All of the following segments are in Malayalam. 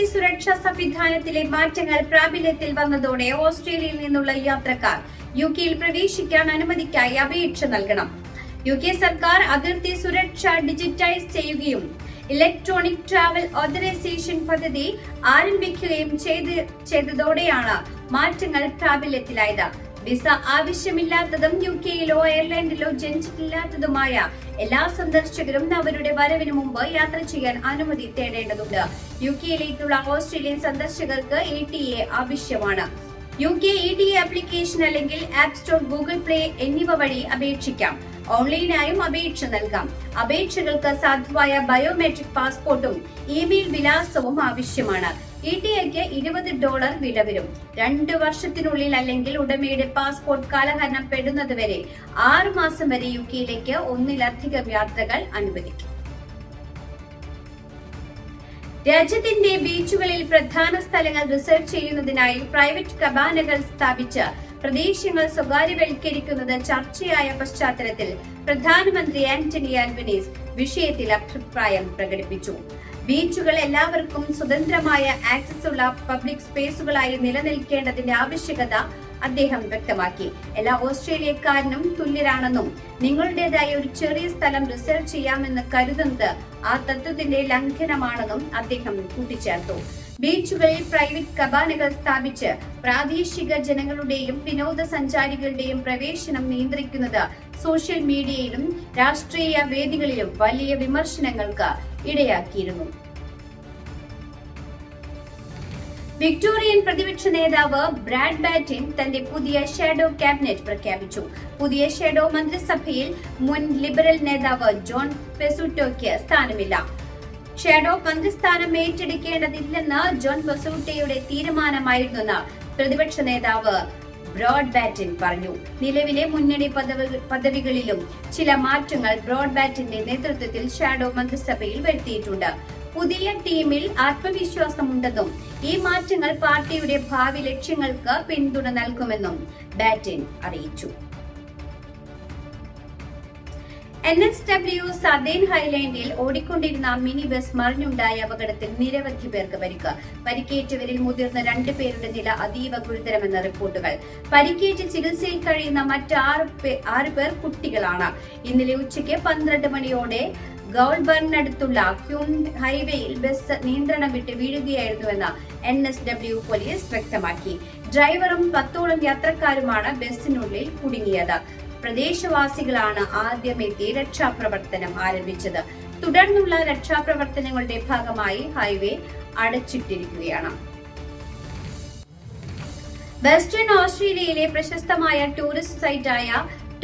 അതിർത്തി സുരക്ഷാ സംവിധാനത്തിലെ മാറ്റങ്ങൾ പ്രാബല്യത്തിൽ വന്നതോടെ ഓസ്ട്രേലിയയിൽ നിന്നുള്ള യാത്രക്കാർ യു കെയിൽ പ്രവേശിക്കാൻ അനുമതിക്കായി അപേക്ഷ നൽകണം. യു കെ സർക്കാർ അതിർത്തി സുരക്ഷ ഡിജിറ്റൈസ് ചെയ്യുകയും ഇലക്ട്രോണിക് ട്രാവൽ ഓതറൈസേഷൻ പദ്ധതി ആരംഭിക്കുകയും ചെയ്ത് ചെയ്തതോടെയാണ് മാറ്റങ്ങൾ പ്രാബല്യത്തിലായത്. വിസ ആവശ്യമില്ലാത്തതും യു കെയിലോ അയർലൻഡിലോ ജനിച്ചിട്ടില്ലാത്തതുമായ എല്ലാ സന്ദർശകരും അവരുടെ വരവിന് മുമ്പ് യാത്ര ചെയ്യാൻ അനുമതി തേടേണ്ടതുണ്ട്. യു കെയിലേക്കുള്ള ഓസ്ട്രേലിയൻ സന്ദർശകർക്ക് എ ടി എ ആവശ്യമാണ്. U K E A application അല്ലെങ്കിൽ ആപ്പ് സ്റ്റോർ ഗൂഗിൾ പ്ലേ എന്നിവ വഴി അപേക്ഷിക്കാം. ഓൺലൈനായും അപേക്ഷ നൽകാം. അപേക്ഷകൾക്ക് സാധുവായ ബയോമെട്രിക് പാസ്പോർട്ടും ഇമെയിൽ വിലാസവും ആവശ്യമാണ്. ഇ ടി ഐക്ക് ഇരുപത് ഡോളർ വില വരും. രണ്ട് വർഷത്തിനുള്ളിൽ അല്ലെങ്കിൽ ഉടമയുടെ പാസ്പോർട്ട് കാലഹരണപ്പെടുന്നതുവരെ ആറ് മാസം വരെ യു കെയിലേക്ക് ഒന്നിലധികം യാത്രകൾ അനുവദിക്കും. രാജ്യത്തിന്റെ ബീച്ചുകളിൽ പ്രധാന സ്ഥലങ്ങൾ റിസർവ് ചെയ്യുന്നതിനായി പ്രൈവറ്റ് കബാനകൾ സ്ഥാപിച്ച് പ്രദേശങ്ങൾ സ്വകാര്യവൽക്കരിക്കുന്നത് ചർച്ചയായ പശ്ചാത്തലത്തിൽ പ്രധാനമന്ത്രി ആന്റണി ആൽബനീസ് വിഷയത്തിൽ അഭിപ്രായം പ്രകടിപ്പിച്ചു. ബീച്ചുകൾ എല്ലാവർക്കും സ്വതന്ത്രമായ ആക്സസ് ഉള്ള പബ്ലിക് സ്പേസുകളായി നിലനിൽക്കേണ്ടതിന്റെ ആവശ്യകത അദ്ദേഹം വ്യക്തമാക്കി. എല്ലാ ഓസ്ട്രേലിയക്കാരനും തുല്യരാണെന്നും നിങ്ങളുടേതായ ഒരു ചെറിയ സ്ഥലം റിസർവ് ചെയ്യാമെന്ന് കരുതുന്നത് ആ തത്വത്തിന്റെ ലംഘനമാണെന്നും അദ്ദേഹം കൂട്ടിച്ചേർത്തു. ബീച്ചുകളിൽ പ്രൈവറ്റ് കബാനകൾ സ്ഥാപിച്ച് പ്രാദേശിക ജനങ്ങളുടെയും വിനോദസഞ്ചാരികളുടെയും പ്രവേശനം നിയന്ത്രിക്കുന്നത് സോഷ്യൽ മീഡിയയിലും രാഷ്ട്രീയ വേദികളിലും വലിയ വിമർശനങ്ങൾക്ക് ഇടയാക്കിയിരുന്നു. വിക്ടോറിയൻ പ്രതിപക്ഷ നേതാവ് ബ്രാഡ് ബാറ്റിൻ തന്റെ പുതിയ ഷാഡോ ക്യാബിനറ്റ് പ്രഖ്യാപിച്ചു. പുതിയ ഷാഡോ മന്ത്രിസഭയിൽ മുൻ ലിബറൽ നേതാവ് ജോൺ പെസുട്ടോയ്ക്ക് സ്ഥാനമില്ല. ഷാഡോ മന്ത്രിസ്ഥാനം ഏറ്റെടുക്കേണ്ടതില്ലെന്ന് ജോൺ ബസോട്ടയുടെ തീരുമാനമായിരുന്നെന്ന് പ്രതിപക്ഷ നേതാവ് ബ്രോഡ് ബാറ്റിൻ പറഞ്ഞു. നിലവിലെ മുന്നണി പദവി- പദവികളിലും ചില മാറ്റങ്ങൾ ബ്രോഡ് ബാറ്റിന്റെ നേതൃത്വത്തിൽ ഷാഡോ മന്ത്രിസഭയിൽ വരുത്തിയിട്ടുണ്ട്. പുതിയ ടീമിൽ ആത്മവിശ്വാസമുണ്ടെന്നും ഈ മാറ്റങ്ങൾ പാർട്ടിയുടെ ഭാവി ലക്ഷ്യങ്ങൾക്ക് പിന്തുണ നൽകുമെന്നും ബാറ്റിൻ അറിയിച്ചു. എൻ എസ് ഡബ്ല്യു സദേൻ ഹൈലൈൻഡിൽ ഓടിക്കൊണ്ടിരുന്ന മിനി ബസ് മറിഞ്ഞുണ്ടായ അപകടത്തിൽ നിരവധി പേർക്ക് പരിക്ക്. പരിക്കേറ്റവരിൽ മുതിർന്ന രണ്ടു പേരുടെ നില അതീവ ഗുരുതരമെന്ന റിപ്പോർട്ടുകൾ. പരിക്കേറ്റ് ചികിത്സയിൽ കഴിയുന്ന മറ്റ് ആറ് പേർ കുട്ടികളാണ്. ഇന്നലെ ഉച്ചയ്ക്ക് പന്ത്രണ്ട് മണിയോടെ ഗൗൾബർണിനടുത്തുള്ള ക്യൂൺ ഹൈവേയിൽ ബസ് നിയന്ത്രണം വിട്ട് വീഴുകയായിരുന്നുവെന്ന് എൻ എസ് ഡബ്ല്യു പോലീസ് വ്യക്തമാക്കി. ഡ്രൈവറും പത്തോളം യാത്രക്കാരുമാണ് ബസ്സിനുള്ളിൽ കുടുങ്ങിയത്. പ്രദേശവാസികളാണ് ആദ്യമെത്തി രക്ഷാപ്രവർത്തനം ആരംഭിച്ചത്. തുടർന്നുള്ള രക്ഷാപ്രവർത്തനങ്ങളുടെ ഭാഗമായി ഹൈവേ അടച്ചിട്ടിരിക്കുകയാണ്. വെസ്റ്റേൺ ഓസ്ട്രേലിയയിലെ പ്രശസ്തമായ ടൂറിസ്റ്റ് സൈറ്റായ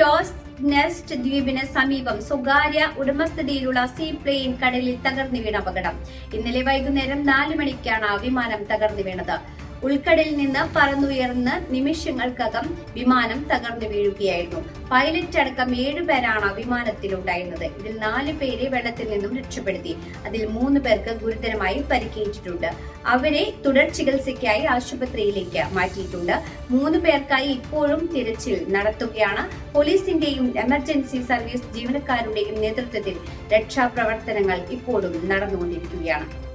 ടോസ് നെസ്റ്റ് ദ്വീപിന് സമീപം സ്വകാര്യ ഉടമസ്ഥതയിലുള്ള സീ പ്ലെയിൻ കടലിൽ തകർന്നു വീണ അപകടം. ഇന്നലെ വൈകുന്നേരം നാല് മണിക്കാണ് വിമാനം തകർന്നു വീണത് ഉൾക്കടലിൽ നിന്ന് പറന്നുയർന്ന് നിമിഷങ്ങൾക്കകം വിമാനം തകർന്നു വീഴുകയായിരുന്നു. പൈലറ്റ് അടക്കം ഏഴുപേരാണ് വിമാനത്തിലുണ്ടായിരുന്നത്. ഇതിൽ നാല് പേരെ വെള്ളത്തിൽ നിന്നും രക്ഷപ്പെടുത്തി. അതിൽ മൂന്ന് പേർക്ക് ഗുരുതരമായി പരിക്കേറ്റിട്ടുണ്ട്. അവരെ തുടർ ചികിത്സയ്ക്കായി ആശുപത്രിയിലേക്ക് മാറ്റിയിട്ടുണ്ട്. മൂന്ന് പേർക്കായി ഇപ്പോഴും തിരച്ചിൽ നടത്തുകയാണ് പോലീസിന്റെയും എമർജൻസി സർവീസ് ജീവനക്കാരുടെയും നേതൃത്വത്തിൽ രക്ഷാപ്രവർത്തനങ്ങൾ ഇപ്പോഴും നടന്നുകൊണ്ടിരിക്കുകയാണ്.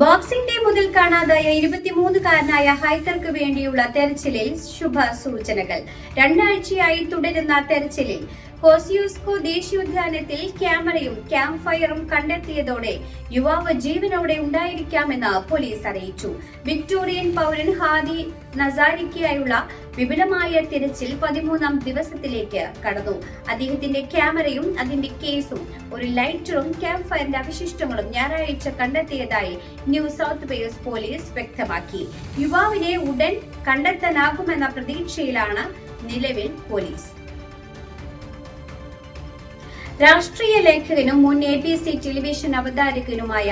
ബോക്സിംഗ് ഡേ മുതൽ കാണാതായ ഇരുപത്തിമൂന്നുകാരനായ ഹൈദർക്ക് വേണ്ടിയുള്ള തെരച്ചിലിൽ ശുഭ സൂചനകൾ. രണ്ടാഴ്ചയായി തുടരുന്ന തെരച്ചിലിൽ കോസിയോസ്കോ ദേശീയോദ്യാനത്തിൽ ക്യാമറയും ക്യാമ്പ് ഫയറും കണ്ടെത്തിയതോടെ യുവാവ് ജീവനോടെ ഉണ്ടായിരിക്കാമെന്ന് പോലീസ് അറിയിച്ചു. വിക്ടോറിയൻ പൗരൻ ഹാദി നസാരിക്കായുള്ള വിപുലമായ തിരച്ചിൽ പതിമൂന്നാം ദിവസത്തിലേക്ക് കടന്നു. അദ്ദേഹത്തിന്റെ ക്യാമറയും അതിന്റെ കേസും ഒരു ലൈറ്ററും ക്യാമ്പ് ഫയറിന്റെ അവശിഷ്ടങ്ങളും ഞായറാഴ്ച കണ്ടെത്തിയതായി ന്യൂ സൗത്ത് വെയിൽസ് പോലീസ് വ്യക്തമാക്കി. യുവാവിനെ ഉടൻ കണ്ടെത്താനാകുമെന്ന പ്രതീക്ഷയിലാണ് നിലവിൽ പോലീസ്. രാഷ്ട്രീയ ലേഖകനും മുൻ എ ബി സി ടെലിവിഷൻ അവതാരകനുമായ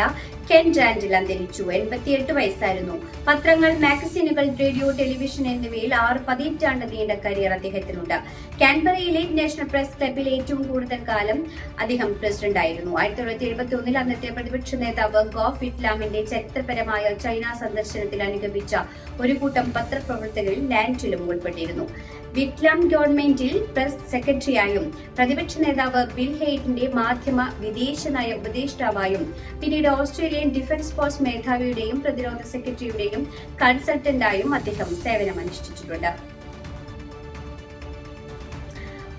കെൻ ജാൻഡിൽ അന്തരിച്ചു. എൺപത്തിയെട്ട് വയസ്സായിരുന്നു. പത്രങ്ങൾ മാഗസിനുകൾ റേഡിയോ ടെലിവിഷൻ എന്നിവയിൽ ആറ് പതിറ്റാണ്ട് നീണ്ട കരിയർ അദ്ദേഹത്തിനുണ്ട്. കാൻബറയിലെ നാഷണൽ പ്രസ് ക്ലബിൽ ഏറ്റവും കൂടുതൽ കാലം അദ്ദേഹം പ്രസിഡന്റായിരുന്നു. ആയിരത്തി തൊള്ളായിരത്തി എഴുപത്തി ഒന്നിൽ അന്നത്തെ പ്രതിപക്ഷ നേതാവ് ഗോഫ് ഇറ്റ്ലാമിന്റെ ചരിത്രപരമായ ചൈന സന്ദർശനത്തിൽ അനുഗമിച്ച ഒരു കൂട്ടം പത്രപ്രവർത്തകരിൽ ലാൻഡിലും ഉൾപ്പെട്ടിരുന്നു. വിറ്റ്ലാം ഗവൺമെന്റിൽ പ്രസ് സെക്രട്ടറിയായും പ്രതിപക്ഷ നേതാവ് ബിൽ ഹെയ്റ്റിന്റെ മാധ്യമ വിദേശനയ ഉപദേഷ്ടാവായും പിന്നീട് ഓസ്ട്രേലിയൻ ഡിഫൻസ് ഫോഴ്സ് മേധാവിയുടെയും പ്രതിരോധ സെക്രട്ടറിയുടെയും കൺസൾട്ടന്റായും അദ്ദേഹം സേവനമനുഷ്ഠിച്ചിട്ടുണ്ട്.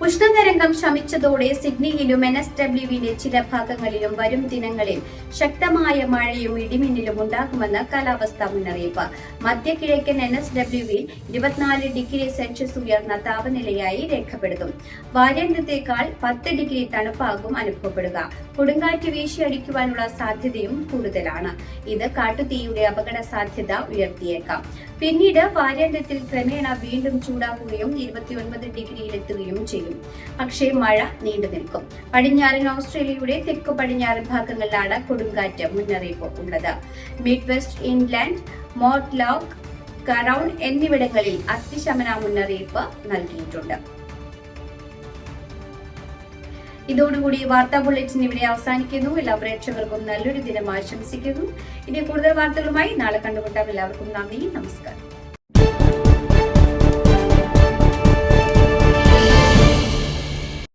ഉഷ്ണതരംഗം ശമിച്ചതോടെ സിഡ്നിയിലും എൻ എസ് ഡബ്ല്യുവിന്റെ ചില ഭാഗങ്ങളിലും വരും ദിനങ്ങളിൽ ശക്തമായ മഴയും ഇടിമിന്നലും ഉണ്ടാകുമെന്ന് കാലാവസ്ഥാ മുന്നറിയിപ്പ്. മധ്യ കിഴക്കൻ എൻ എസ് ഡബ്ല്യുവിൽ ഇരുപത്തിനാല് ഡിഗ്രി സെൽഷ്യസ് ഉയർന്ന താപനിലയായി രേഖപ്പെടുത്തും. വാരാന്ത്യത്തേക്കാൾ പത്ത് ഡിഗ്രി തണുപ്പാകും അനുഭവപ്പെടുക. കൊടുങ്കാറ്റ് വീശിയടിക്കുവാനുള്ള സാധ്യതയും കൂടുതലാണ്. ഇത് കാട്ടുതീയുടെ അപകട സാധ്യത ഉയർത്തിയേക്കാം. പിന്നീട് വാരാന്ത്യത്തിൽ ക്രമേണ വീണ്ടും ചൂടാകുകയും ഇരുപത്തിയൊൻപത് ഡിഗ്രിയിലെത്തുകയും ചെയ്യും. പക്ഷേ മഴ നീണ്ടു നിൽക്കും. പടിഞ്ഞാറൻ ഓസ്ട്രേലിയയുടെ തെക്ക് പടിഞ്ഞാറൻ ഭാഗങ്ങളിലാണ് കൊടുങ്കാറ്റ് മുന്നറിയിപ്പ് ഉള്ളത്. മിഡ് വെസ്റ്റ് ഇൻലാൻഡ് മോർട്ട്ലോക്ക് കറൌണ്ട് എന്നിവിടങ്ങളിൽ അതിശമന മുന്നറിയിപ്പ് നൽകിയിട്ടുണ്ട്. ഇതോടുകൂടി വാർത്താ ബുള്ളറ്റിൻ ഇവിടെ അവസാനിക്കുന്നു. എല്ലാ പ്രേക്ഷകർക്കും നല്ലൊരു ദിനം ആശംസിക്കുന്നു. ഇനി കൂടുതൽ വാർത്തകളുമായി നാളെ കണ്ടുമുട്ടാം. എല്ലാവർക്കും നന്ദി നമസ്കാരം.